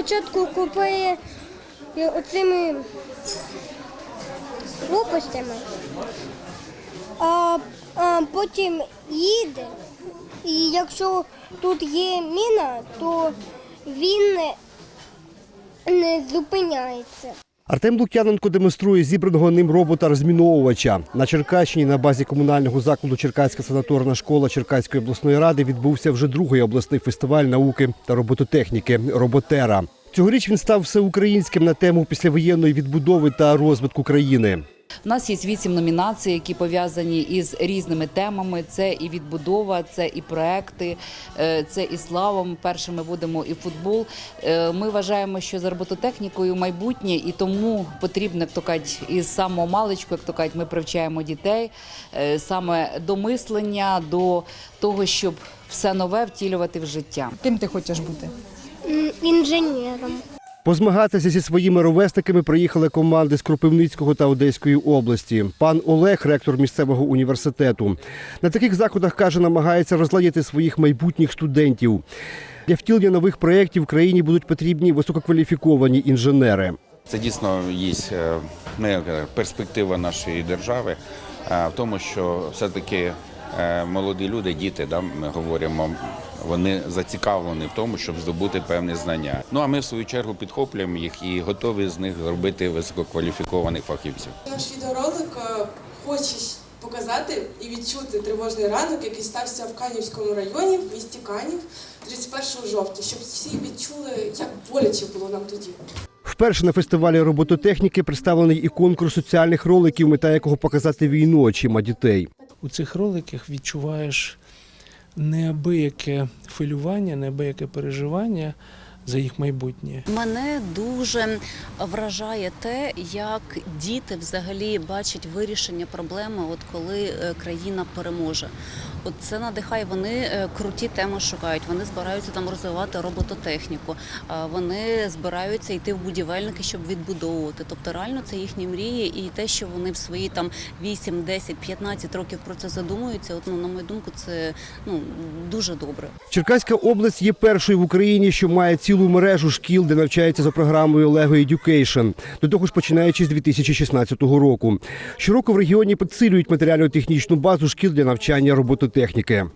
спочатку купає оцими лопастями, а, а потім їде. І якщо тут є міна, то він не зупиняється. Артем Лук'яненко демонструє зібраного ним робота-розміновувача. На Черкащині на базі комунального закладу Черкаська санаторна школа Черкаської обласної ради відбувся вже другий обласний фестиваль науки та робототехніки Роботера. Цьогоріч він став всеукраїнським на тему післявоєнної відбудови та розвитку країни. У нас є вісім номінацій, які пов'язані із різними темами. Це і відбудова, це і проекти, е, це і славом. Перше ми будемо і футбол. Е, Ми вважаємо, що за робототехнікою майбутнє, і тому потрібно, як то кажуть, із самого маличку, як то кажуть, ми привчаємо дітей е, саме до мислення, до того, щоб все нове втілювати в життя. Ким ти хочеш бути? Інженером. Позмагатися зі своїми ровесниками приїхали команди з Кропивницького та Одеської області. Пан Олег, ректор місцевого університету, на таких заходах каже, намагається розладити своїх майбутніх студентів. Для втілення нових проєктів в країні будуть потрібні висококваліфіковані інженери. Це дійсно є е, ну, перспектива нашої держави е, в тому, що все-таки е, молоді люди, діти, да, ми говоримо, вони зацікавлені в тому, щоб здобути певні знання. Ну а ми в свою чергу підхоплюємо їх і готові з них зробити висококваліфікованих фахівців. Наш відеоролик е, хоче показати і відчути тривожний ранок, який стався в Канівському районі, в місті Канів, 31 жовтня, щоб всі відчули, як боляче було нам тоді. Вперше на фестивалі робототехніки представлений і конкурс соціальних роликів, мета якого показати війну очима дітей. у цих роликах відчуваєш неабияке хвилювання, неабияке переживання за їх майбутнє. Мене дуже вражає те, як діти взагалі бачать вирішення проблеми, от коли е, країна переможе. От це надихає. Вони е, круті теми шукають. Вони збираються там розвивати робототехніку. а Вони збираються йти в будівельники, щоб відбудовувати. Тобто, реально це їхні мрії, і те, що вони в свої там 8, 10, 15 років про це задумуються. От ну на мою думку, це ну дуже добре. Черкаська область є першою в Україні, що має цілу мережу шкіл, де навчається за програмою Lego Education. До того ж, починаючи з 2016 року. Щороку в регіоні підсилюють матеріально-технічну базу шкіл для навчання робототехніки.